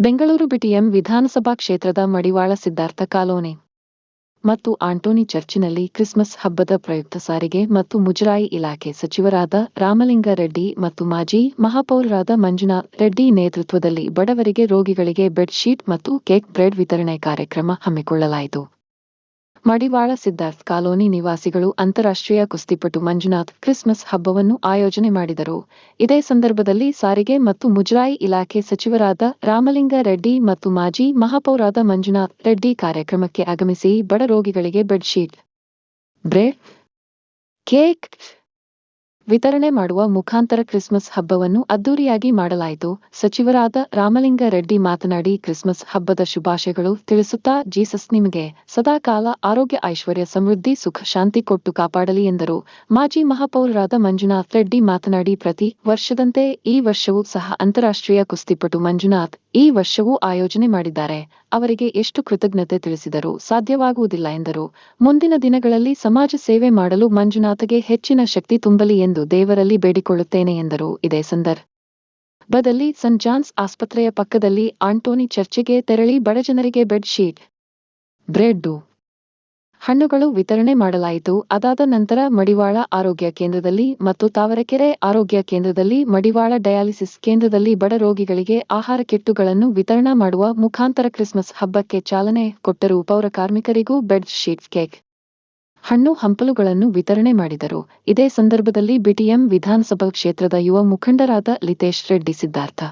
Bengaluru BTM ವಿಧಾನಸಭಾ ಕ್ಷೇತ್ರದ ಮಡಿವಾಳ Siddhartha colony ಮತ್ತು ಆಂಟೋನಿ ಚರ್ಚಿನಲ್ಲಿ ಕ್ರಿಸ್ಮಸ್ ಹಬ್ಬದ ಪ್ರಯುಕ್ತ ಸಾರಿಗೆ ಮತ್ತು ಮುಜರಾಯಿ ಇಲಾಖೆ ಸಚಿವರಾದ ರಾಮಲಿಂಗಾರೆಡ್ಡಿ ಮತ್ತು ಮಾಜಿ ಮಹಾಪೌರರಾದ ಮಂಜುನಾಥ್ ರೆಡ್ಡಿ ನೇತೃತ್ವದಲ್ಲಿ ಬಡವರಿಗೆ ರೋಗಿಗಳಿಗೆ ಬೆಡ್ ಶೀಟ್ ಮತ್ತು ಕೇಕ್ ಬ್ರೆಡ್ ವಿತರಣೆ ಕಾರ್ಯಕ್ರಮ ಹಮ್ಮಿಕೊಳ್ಳಲಾಯಿತು. ಮಡಿವಾಳ ಸಿದ್ಧಾರ್ಥ ಕಾಲೋನಿ ನಿವಾಸಿಗಳು ಅಂತಾರಾಷ್ಟ್ರೀಯ ಕುಸ್ತಿಪಟು ಮಂಜುನಾಥ್ ಕ್ರಿಸ್ಮಸ್ ಹಬ್ಬವನ್ನು ಆಯೋಜನೆ ಮಾಡಿದರು. ಇದೇ ಸಂದರ್ಭದಲ್ಲಿ ಸಾರಿಗೆ ಮತ್ತು ಮುಜರಾಯಿ ಇಲಾಖೆ ಸಚಿವರಾದ ರಾಮಲಿಂಗ ರೆಡ್ಡಿ ಮತ್ತು ಮಾಜಿ ಮಹಾಪೌರಾದ ಮಂಜುನಾಥ್ ರೆಡ್ಡಿ ಕಾರ್ಯಕ್ರಮಕ್ಕೆ ಆಗಮಿಸಿ ಬಡ ರೋಗಿಗಳಿಗೆ ಬೆಡ್ಶೀಟ್. ಬ್ರೆಡ್ ಕೇಕ್ ವಿತರಣೆ ಮಾಡುವ ಮುಖಾಂತರ ಕ್ರಿಸ್ಮಸ್ ಹಬ್ಬವನ್ನು ಅದ್ದೂರಿಯಾಗಿ ಮಾಡಲಾಯಿತು. ಸಚಿವರಾದ ರಾಮಲಿಂಗ ರೆಡ್ಡಿ ಮಾತನಾಡಿ, ಕ್ರಿಸ್ಮಸ್ ಹಬ್ಬದ ಶುಭಾಶಯಗಳು ತಿಳಿಸುತ್ತಾ ಜೀಸಸ್ ನಿಮಗೆ. ಸದಾಕಾಲ ಆರೋಗ್ಯ, ಐಶ್ವರ್ಯ, ಸಮೃದ್ಧಿ, ಸುಖ, ಶಾಂತಿ ಕೊಟ್ಟು ಕಾಪಾಡಲಿ ಎಂದರು. ಮಾಜಿ ಮಹಾಪೌರರಾದ ಮಂಜುನಾಥ್ ರೆಡ್ಡಿ ಮಾತನಾಡಿ, ಪ್ರತಿ ವರ್ಷದಂತೆ ಈ ವರ್ಷವೂ ಸಹ ಅಂತಾರಾಷ್ಟ್ರೀಯ ಕುಸ್ತಿಪಟು ಮಂಜುನಾಥ್ ಈ ವರ್ಷವೂ ಆಯೋಜನೆ ಮಾಡಿದ್ದಾರೆ. ಅವರಿಗೆ ಎಷ್ಟು ಕೃತಜ್ಞತೆ ತಿಳಿಸಿದರೂ ಸಾಧ್ಯವಾಗುವುದಿಲ್ಲ ಎಂದರು. ಮುಂದಿನ ದಿನಗಳಲ್ಲಿ ಸಮಾಜ ಸೇವೆ ಮಾಡಲು ಮಂಜುನಾಥಗೆ ಹೆಚ್ಚಿನ ಶಕ್ತಿ ತುಂಬಲಿ ಎಂದು ದೇವರಲ್ಲಿ ಬೇಡಿಕೊಳ್ಳುತ್ತೇನೆ ಎಂದರು. ಇದೇ ಸಂದರ್ಭದಲ್ಲಿ ಸನ್ ಜಾನ್ಸ್ ಆಸ್ಪತ್ರೆಯ ಪಕ್ಕದಲ್ಲಿ ಆಂಟೋನಿ ಚರ್ಚಿಗೆ ತೆರಳಿ ಬಡಜನರಿಗೆ ಬೆಡ್ ಶೀಟ್, ಬ್ರೆಡ್ಡು, ಹಣ್ಣುಗಳು ವಿತರಣೆ ಮಾಡಲಾಯಿತು. ಅದಾದ ನಂತರ ಮಡಿವಾಳ ಆರೋಗ್ಯ ಕೇಂದ್ರದಲ್ಲಿ ಮತ್ತು ತಾವರೆಕೆರೆ ಆರೋಗ್ಯ ಕೇಂದ್ರದಲ್ಲಿ ಮಡಿವಾಳ ಡಯಾಲಿಸಿಸ್ ಕೇಂದ್ರದಲ್ಲಿ ಬಡ ರೋಗಿಗಳಿಗೆ ಆಹಾರ ಕಿಟ್ಟುಗಳನ್ನು ವಿತರಣಾ ಮಾಡುವ ಮುಖಾಂತರ ಕ್ರಿಸ್ಮಸ್ ಹಬ್ಬಕ್ಕೆ ಚಾಲನೆ ಕೊಟ್ಟರು. ಪೌರ ಕಾರ್ಮಿಕರಿಗೂ ಬೆಡ್ ಶೀಟ್, ಕೇಕ್ ಹಣ್ಣು ಹಂಪಲುಗಳನ್ನು ವಿತರಣೆ ಮಾಡಿದರು. ಇದೇ ಸಂದರ್ಭದಲ್ಲಿ ಬಿಟಿಎಂ ವಿಧಾನಸಭಾ ಕ್ಷೇತ್ರದ ಯುವ ಮುಖಂಡರಾದ ಲಿತೇಶ್ ರೆಡ್ಡಿ ಸಿದ್ಧಾರ್ಥ.